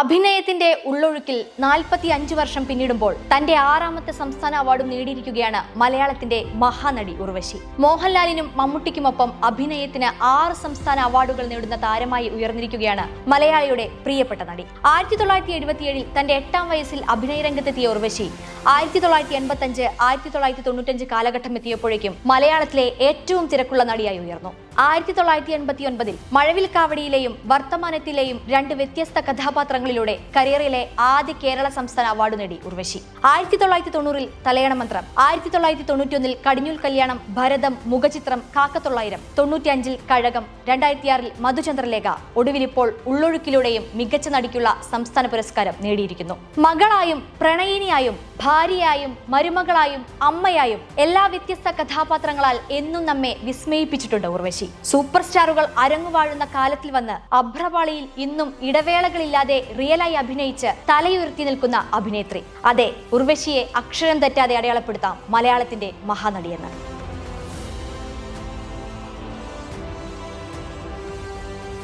അഭിനയത്തിന്റെ ഉള്ളൊഴുക്കിൽ നാൽപ്പത്തി അഞ്ച് വർഷം പിന്നിടുമ്പോൾ തന്റെ ആറാമത്തെ സംസ്ഥാന അവാർഡും നേടിയിരിക്കുകയാണ് മലയാളത്തിന്റെ മഹാനടി ഉർവശി. മോഹൻലാലിനും മമ്മൂട്ടിക്കുമൊപ്പം അഭിനയത്തിന് ആറ് സംസ്ഥാന അവാർഡുകൾ നേടുന്ന താരമായി ഉയർന്നിരിക്കുകയാണ് മലയാളിയുടെ പ്രിയപ്പെട്ട നടി. ആയിരത്തി തൊള്ളായിരത്തി എഴുപത്തിയേഴിൽ തന്റെ എട്ടാം വയസ്സിൽ അഭിനയരംഗത്തെത്തിയ ഉർവശി ആയിരത്തി തൊള്ളായിരത്തി എൺപത്തി അഞ്ച് ആയിരത്തി തൊള്ളായിരത്തി തൊണ്ണൂറ്റഞ്ച് കാലഘട്ടം എത്തിയപ്പോഴേക്കും മലയാളത്തിലെ ഏറ്റവും തിരക്കുള്ള നടിയായി ഉയർന്നു. ആയിരത്തി തൊള്ളായിരത്തി എൺപത്തി ഒൻപതിൽ മഴവിൽ കാവടിയിലെയും വർത്തമാനത്തിലെയും രണ്ട് വ്യത്യസ്ത കഥാപാത്രങ്ങളിലൂടെ കരിയറിലെ ആദ്യ കേരള സംസ്ഥാന അവാർഡ് നേടി ഉർവശി. ആയിരത്തി തൊള്ളായിരത്തി തൊണ്ണൂറിൽ തലയണ മന്ത്രം ആയിരത്തി തൊള്ളായിരത്തി തൊണ്ണൂറ്റിയൊന്നിൽ കടിഞ്ഞൂൽ കല്യാണം ഭരതം മുഖചിത്രം കാക്കത്തൊള്ളായിരം തൊണ്ണൂറ്റിയഞ്ചിൽ കഴകം രണ്ടായിരത്തി ആറിൽ മധുചന്ദ്രലേഖ ഒടുവിലിപ്പോൾ ഉള്ളൊഴുക്കിലൂടെയും മികച്ച നടിക്കുള്ള സംസ്ഥാന പുരസ്കാരം നേടിയിരിക്കുന്നു. മകളായും പ്രണയിനിയായും ഭാര്യയായും മരുമകളായും അമ്മയായും എല്ലാ വ്യത്യസ്ത കഥാപാത്രങ്ങളാൽ എന്നും നമ്മെ വിസ്മയിപ്പിച്ചിട്ടുണ്ട് ഉർവശി. സൂപ്പർ സ്റ്റാറുകൾ അരങ്ങുവാഴുന്ന കാലത്തിൽ വന്ന് അഭ്രപാളിയിൽ ഇന്നും ഇടവേളകളില്ലാതെ റിയലായി അഭിനയിച്ച് തലയുയർത്തി നിൽക്കുന്ന അഭിനേത്രി. അതെ ഉർവശിയെ അക്ഷരം തെറ്റാതെ അടയാളപ്പെടുത്താം മലയാളത്തിന്റെ മഹാനടിയെന്ന്.